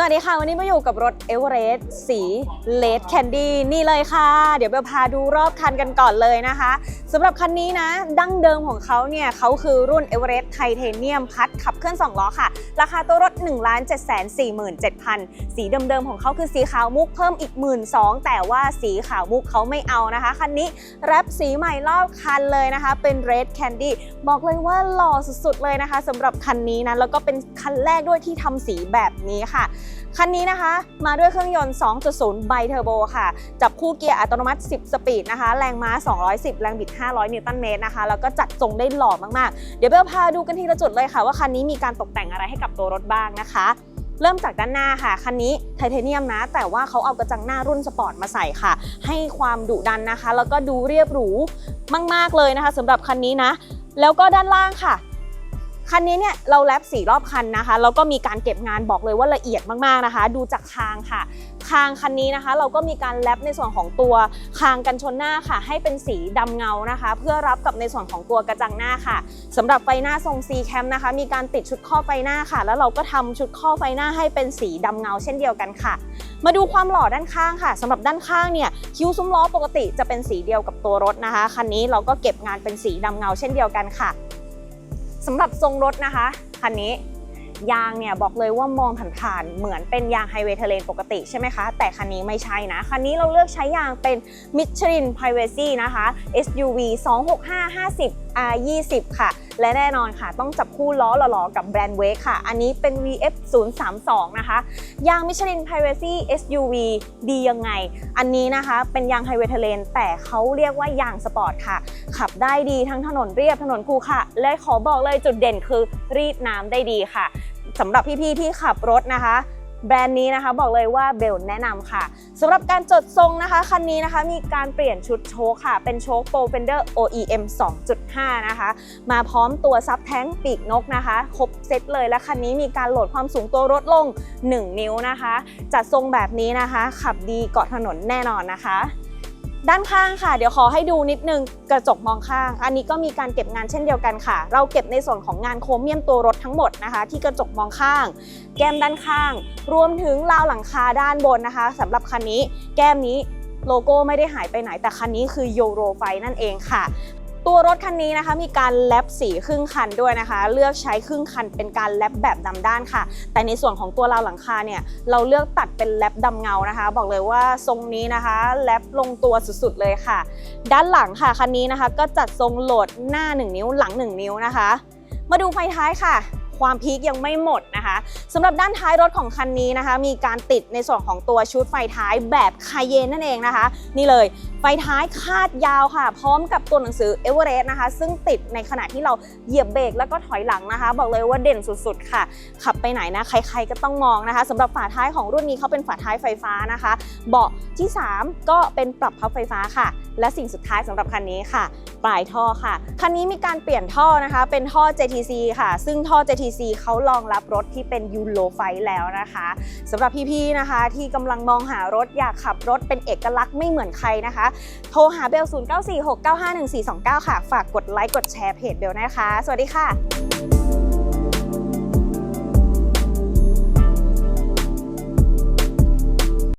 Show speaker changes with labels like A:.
A: สวัสดีค่ะ วันนี้มาอยู่กับรถเอเวอเรสต์สีเลดแคนดี้นี่เลยค่ะ เดี๋ยวเบลพาดูรอบคันกันก่อนเลยนะคะสำหรับคันนี้นะ ดั้งเดิมของเขาเนี่ยเขาคือรุ่นเอเวอเรสต์ไทเทเนียมพัดขับเคลื่อน 2 ล้อค่ะ ราคาตัวรถ 1 7 4 7 0 0 0 สีเดิมๆของเขาคือสีขาวมุกเพิ่มอีก 1 2ื่นแต่ว่าสีขาวมุกเขาไม่เอานะคะ คันนี้แรปสีใหม่รอบคันเลยนะคะ เป็น Red Candy บอกเลยว่าหล่อสุดๆเลยนะคะสำหรับคันนี้นะแล้วก็เป็นคันแรกด้วยที่ทำสีแบบนี้ค่ะคันนี้นะคะมาด้วยเครื่องยนต์ 2.0 ไบเทอร์โบค่ะ จับคู่เกียร์อัตโนมัติ 10 สปีดนะคะ แรงม้า 210 แรงบิด 500 นิวตันเมตรนะคะ แล้วก็จัดทรงได้หล่อมากๆ เดี๋ยวเบลพาดูกันทีละจุดเลยค่ะ ว่าคันนี้มีการตกแต่งอะไรให้กับตัวรถบ้างนะคะเริ่มจากด้านหน้าค่ะ คันนี้ไทเทเนียมนะ แต่ว่าเขาเอากระจังหน้ารุ่นสปอร์ตมาใส่ค่ะ ให้ความดุดันนะคะ แล้วก็ดูเรียบหรูมาก ๆ เลยนะคะสำหรับคันนี้นะ แล้วก็ด้านล่างค่ะ คันนี้เนี่ยเราแลปสีรอบคันนะคะแล้วก็มีการเก็บงานบอกเลยว่าละเอียดมากๆนะคะ ดูจากคางค่ะ คางคันนี้นะคะ เราก็มีการแลปในส่วนของตัวคางกันชนหน้าค่ะ ให้เป็นสีดำเงานะคะ เพื่อรับกับในส่วนของตัวกระจังหน้าค่ะสำหรับไฟหน้าทรง C cam นะคะ มีการติดชุดข้อไฟหน้าค่ะ แล้วเราก็ทำชุดข้อไฟหน้าให้เป็นสีดำเงา เช่นเดียวกันค่ะ มาดูความหล่อด้านข้างค่ะสำหรับด้านข้างเนี่ยคิ้วซุ้มล้อปกติจะเป็นสีเดียวกับตัวรถนะคะคันนี้เราก็เก็บงานเป็นสีดำเงา เช่นเดียวกันค่ะ สำหรับทรงรถนะคะคันนี้ยางเนี่ยบอกเลยว่ามองผ่านๆเหมือนเป็นยางไฮเวย์เทเลนปกติใช่ไหมคะ แต่คันนี้ไม่ใช่นะ คันนี้เราเลือกใช้ยางเป็นมิชลินพายเวซี่นะคะ SUV 26550 R20 ค่ะ และแน่นอนค่ะ ต้องจับคู่ล้อหล่อๆ กับแบรนด์เวกค่ะ อันนี้เป็น VF 032นะคะ ยาง Michelin Privacy SUV ดียังไง อันนี้นะคะ เป็นยางไฮเวย์เทเลนแต่เขาเรียกว่ายางสปอร์ตค่ะ ขับได้ดีทั้งถนนเรียบถนนคูค่ะ และขอบอกเลยจุดเด่นคือรีดน้ำได้ดีค่ะสำหรับพี่ๆที่ขับรถนะคะ แบรนด์นี้นะคะบอกเลยว่าเบลแนะนำค่ะสำหรับการจดทรงนะคะคันนี้นะคะมีการเปลี่ยนชุดโชคค่ะ เป็นโชค Pro Fender OEM 2.5 นะคะ มาพร้อมตัวซับแท้งปีกนกนะคะ ครบเซตเลยและคันนี้มีการโหลดความสูงตัวรถลง 1 นิ้วนะคะ จัดทรงแบบนี้นะคะ ขับดีเกาะถนนแน่นอนนะคะ ด้านข้างค่ะ เดี๋ยวขอให้ดูนิดนึงกระจกมองข้าง อันนี้ก็มีการเก็บงานเช่นเดียวกันค่ะ เราเก็บในส่วนของงานโครเมียมตัวรถทั้งหมดนะคะ ที่กระจกมองข้าง แก้มด้านข้าง รวมถึงราวหลังคาด้านบนนะคะสำหรับคันนี้ แก้มนี้โลโก้ไม่ได้หายไปไหนแต่คันนี้คือโยโรไฟนั่นเองค่ะ ตัวรถคันนี้นะคะมีการแลบสีครึ่งคันด้วยนะคะ เลือกใช้ครึ่งคันเป็นการแลบแบบดำด้านค่ะ แต่ในส่วนของตัวราวหลังคาเนี่ยเราเลือกตัดเป็นแลบดำเงานะคะ บอกเลยว่าทรงนี้นะคะแลบลงตัวสุดๆเลยค่ะ ด้านหลังค่ะคันนี้นะคะ ก็จัดทรงโหลดหน้า 1 นิ้วหลัง 1 นิ้วนะคะ มาดูไฟท้ายค่ะ ความพีคยังไม่หมดนะคะสำหรับด้านท้ายรถของคันนี้นะคะ มีการติดในส่วนของตัวชุดไฟท้ายแบบคายเยนนั่นเองนะคะ นี่เลยไฟท้ายคาดยาวค่ะ พร้อมกับตัวหนังสือเอเวอเรสต์นะคะ ซึ่งติดในขณะที่เราเหยียบเบรกแล้วก็ถอยหลังนะคะ บอกเลยว่าเด่นสุดๆ ค่ะ ขับไปไหนนะ ใครๆก็ต้องมองนะคะสำหรับฝาท้ายของรุ่นนี้เขาเป็นฝาท้ายไฟฟ้านะคะ เบาะที่ 3 ก็เป็นปรับพับไฟฟ้าค่ะ และสิ่งสุดท้ายสำหรับคันนี้ค่ะปลายท่อค่ะ คันนี้มีการเปลี่ยนท่อนะคะ เป็นท่อ JTC ค่ะ ซึ่งท่อ JTC เขารองรับรถที่เป็นยูโรไฟแล้วนะคะสำหรับพี่ๆนะคะ ที่กำลังมองหารถอยากขับรถเป็นเอกลักษณ์ไม่เหมือนใครนะคะ โทรหาเบล 0946951429 ค่ะ ฝากกดไลค์กดแชร์เพจเบลนะคะ สวัสดีค่ะ